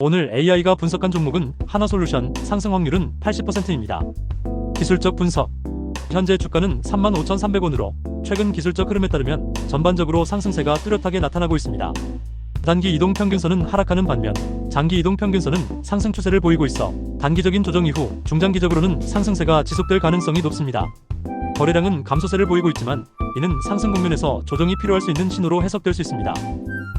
오늘 AI가 분석한 종목은 하나솔루션 상승 확률은 80%입니다. 기술적 분석. 현재 주가는 35,300원으로 최근 기술적 흐름에 따르면 전반적으로 상승세가 뚜렷하게 나타나고 있습니다. 단기 이동 평균선은 하락하는 반면 장기 이동 평균선은 상승 추세를 보이고 있어 단기적인 조정 이후 중장기적으로는 상승세가 지속될 가능성이 높습니다. 거래량은 감소세를 보이고 있지만 이는 상승 국면에서 조정이 필요할 수 있는 신호로 해석될 수 있습니다.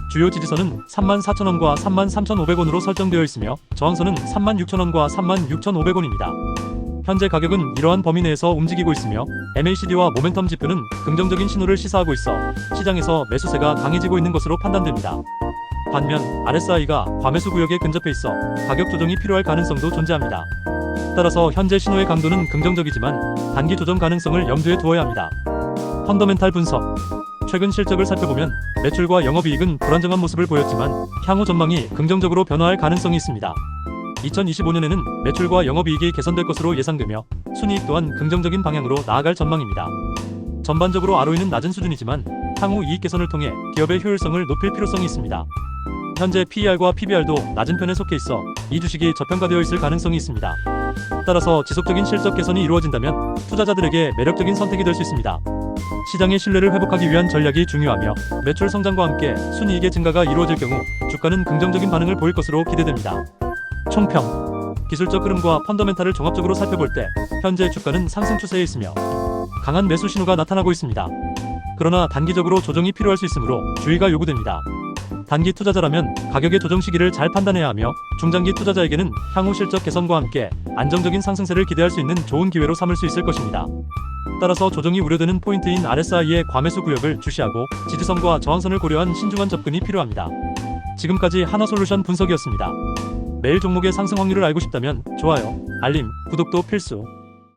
주요 지지선은 34,000원과 33,500원으로 설정되어 있으며 저항선은 36,000원과 36,500원입니다. 현재 가격은 이러한 범위 내에서 움직이고 있으며 MACD와 모멘텀 지표는 긍정적인 신호를 시사하고 있어 시장에서 매수세가 강해지고 있는 것으로 판단됩니다. 반면 RSI가 과매수 구역에 근접해 있어 가격 조정이 필요할 가능성도 존재합니다. 따라서 현재 신호의 강도는 긍정적이지만 단기 조정 가능성을 염두에 두어야 합니다. 펀더멘탈 분석 최근 실적을 살펴보면 매출과 영업이익은 불안정한 모습을 보였지만 향후 전망이 긍정적으로 변화할 가능성이 있습니다. 2025년에는 매출과 영업이익이 개선될 것으로 예상되며 순이익 또한 긍정적인 방향으로 나아갈 전망입니다. 전반적으로 ROE는 낮은 수준이지만 향후 이익 개선을 통해 기업의 효율성을 높일 필요성이 있습니다. 현재 PER과 PBR도 낮은 편에 속해 있어 이 주식이 저평가되어 있을 가능성이 있습니다. 따라서 지속적인 실적 개선이 이루어진다면 투자자들에게 매력적인 선택이 될 수 있습니다. 시장의 신뢰를 회복하기 위한 전략이 중요하며 매출 성장과 함께 순이익의 증가가 이루어질 경우 주가는 긍정적인 반응을 보일 것으로 기대됩니다. 총평 기술적 흐름과 펀더멘탈을 종합적으로 살펴볼 때 현재 주가는 상승 추세에 있으며 강한 매수 신호가 나타나고 있습니다. 그러나 단기적으로 조정이 필요할 수 있으므로 주의가 요구됩니다. 단기 투자자라면 가격의 조정 시기를 잘 판단해야 하며 중장기 투자자에게는 향후 실적 개선과 함께 안정적인 상승세를 기대할 수 있는 좋은 기회로 삼을 수 있을 것입니다. 따라서 조정이 우려되는 포인트인 RSI의 과매수 구역을 주시하고 지지선과 저항선을 고려한 신중한 접근이 필요합니다. 지금까지 하나솔루션 분석이었습니다. 매일 종목의 상승 확률을 알고 싶다면 좋아요, 알림, 구독도 필수.